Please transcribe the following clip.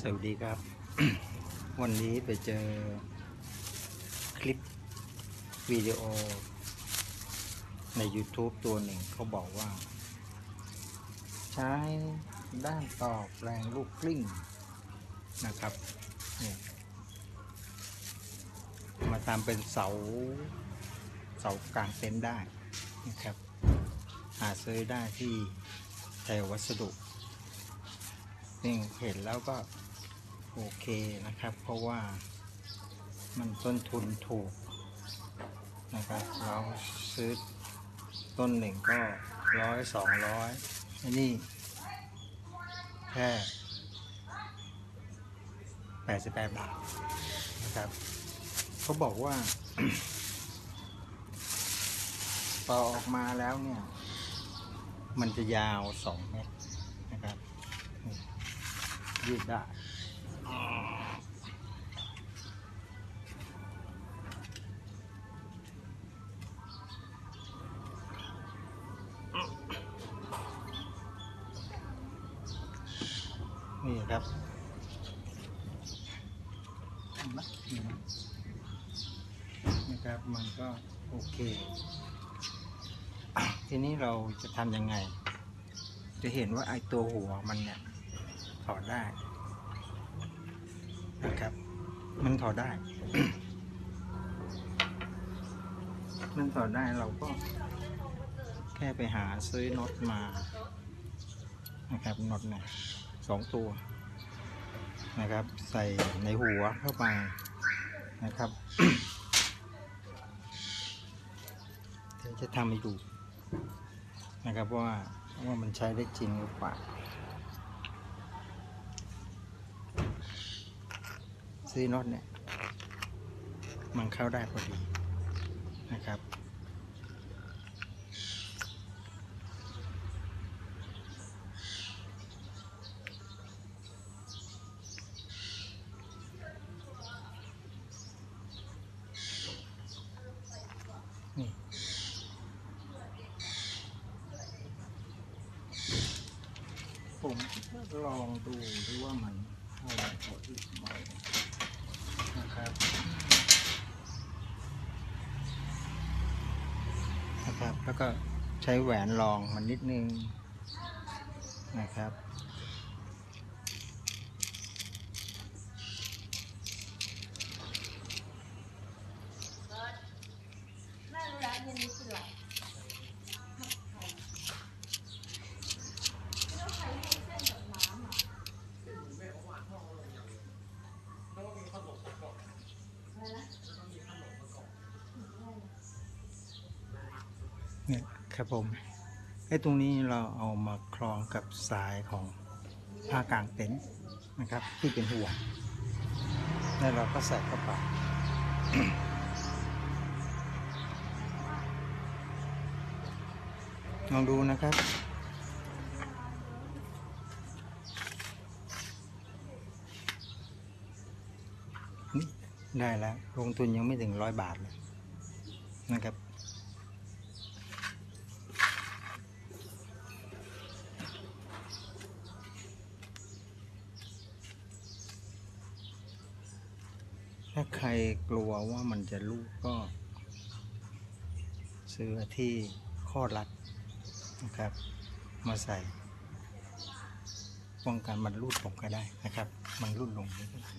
สวัสดีครับ วันนี้ไปเจอคลิปวิดีโอ ใน YouTube ตัวหนึ่งเขาบอกว่า ใช้ด้านตอบแรงลูกกลิ้งนะครับเนี่ยมาทำเป็นเสา เสากลางเต็นท์ได้นะครับ หาซื้อได้ที่ไทยวัสดุนี่เห็นแล้วก็ โอเคนะครับ เพราะว่ามันต้นทุนถูกนะครับ เราซื้อต้นหนึ่งก็ร้อยสองร้อยอันนี้แค่แปดสิบแปดบาทนะครับเขาบอกว่าต่อออกมาแล้วเนี่ย มันจะยาวสองเมตรนะครับยืดได้ นี่ครับเห็นไหมเห็นไหมนะครับ มันก็โอเคอะทีนี้เราจะทำยังไง จะเห็นว่าไอ้ตัวหัวมันเนี่ยถอดได้นะครับ มันถอดได้ มันถอดได้เราก็ แค่ไปหาซื้อน็อตมา นะครับน็อตเนี่ย สองตัวนะครับ ใส่ในหัวเข้าไปนะครับเดี๋ยวจะทำให้ดูนะครับว่าว่ามันใช้ได้จริงหรือเปล่าซื้อน็อตเนี่ยมันเข้าได้พอดีนะครับ นี่ ผมลองดูดูว่ามันเข้าพอดีไหมนะครับนะครับ แล้วก็ใช้แหวนลองมันนิดนึงนะครับ แม่รู้แล้วเย็นนี้คืออะไรไม่ต้องใช้ให้เส้นกับน้ำอะอะไรนะ เนี่ยครับผมไอ้ตรงนี้เราเอามาคล้องกับสายของผ้ากางเต็นท์นะครับ ที่เป็นห่วงแล้วเราก็ใส่เข้าไปลองดูนะครับนี่ได้แล้วลงทุนยังไม่ถึงร้อยบาทเลยนะครับ ถ้าใครกลัวว่ามันจะลูกก็ ซื้อที่ข้อรัดนะครับ มาใส่ป้องกันมันรูดลงก็ได้นะครับ มันรูดลงนี่ก็ได้